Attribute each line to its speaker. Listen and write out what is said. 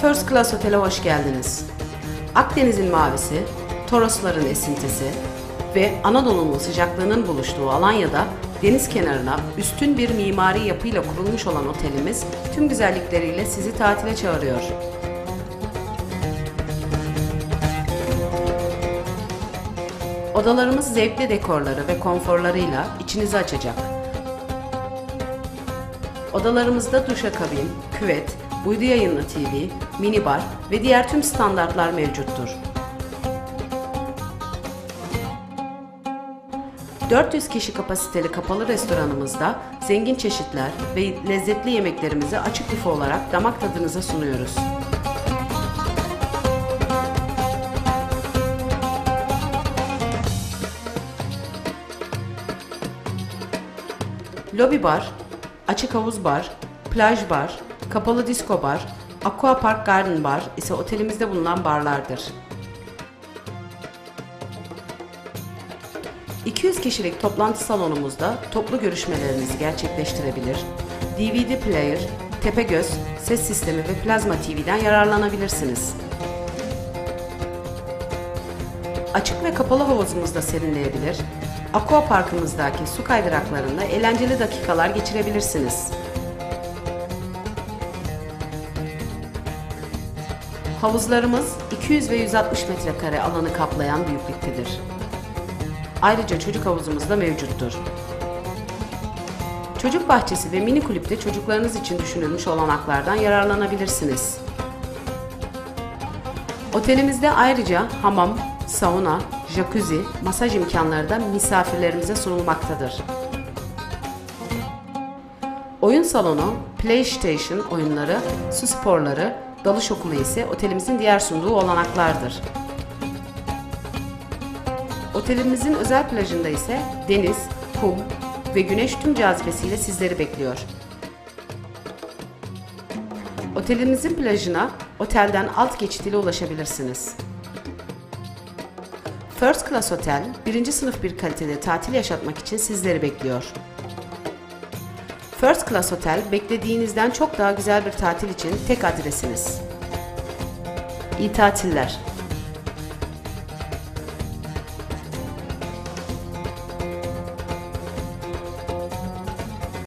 Speaker 1: First Class Otel'e hoş geldiniz. Akdeniz'in mavisi, Torosların esintisi ve Anadolu'nun sıcaklığının buluştuğu Alanya'da deniz kenarına üstün bir mimari yapıyla kurulmuş olan otelimiz tüm güzellikleriyle sizi tatile çağırıyor. Odalarımız zevkli dekorları ve konforlarıyla içinizi açacak. Odalarımızda duşakabin, küvet, uydu yayınlı TV, minibar ve diğer tüm standartlar mevcuttur. 400 kişi kapasiteli kapalı restoranımızda zengin çeşitler ve lezzetli yemeklerimizi açık büfe olarak damak tadınıza sunuyoruz. Lobi bar, açık havuz bar, plaj bar, kapalı disco bar, aqua park garden bar ise otelimizde bulunan barlardır. 200 kişilik toplantı salonumuzda toplu görüşmelerinizi gerçekleştirebilir, DVD player, Tepegöz, ses sistemi ve plazma TV'den yararlanabilirsiniz. Açık ve kapalı havuzumuzda serinleyebilir, aqua parkımızdaki su kaydıraklarında eğlenceli dakikalar geçirebilirsiniz. Havuzlarımız 200 ve 160 metrekare alanı kaplayan büyüklüktedir. Ayrıca çocuk havuzumuz da mevcuttur. Çocuk bahçesi ve mini kulüpte çocuklarınız için düşünülmüş olanaklardan yararlanabilirsiniz. Otelimizde ayrıca hamam, sauna, jacuzzi, masaj imkanları da misafirlerimize sunulmaktadır. Oyun salonu, PlayStation oyunları, su sporları, dalış okulu ise otelimizin diğer sunduğu olanaklardır. Otelimizin özel plajında ise deniz, kum ve güneş tüm cazibesiyle sizleri bekliyor. Otelimizin plajına otelden alt geçit ile ulaşabilirsiniz. First Class Otel, birinci sınıf bir kalitede tatil yaşatmak için sizleri bekliyor. First Class Otel, beklediğinizden çok daha güzel bir tatil için tek adresiniz. İyi tatiller.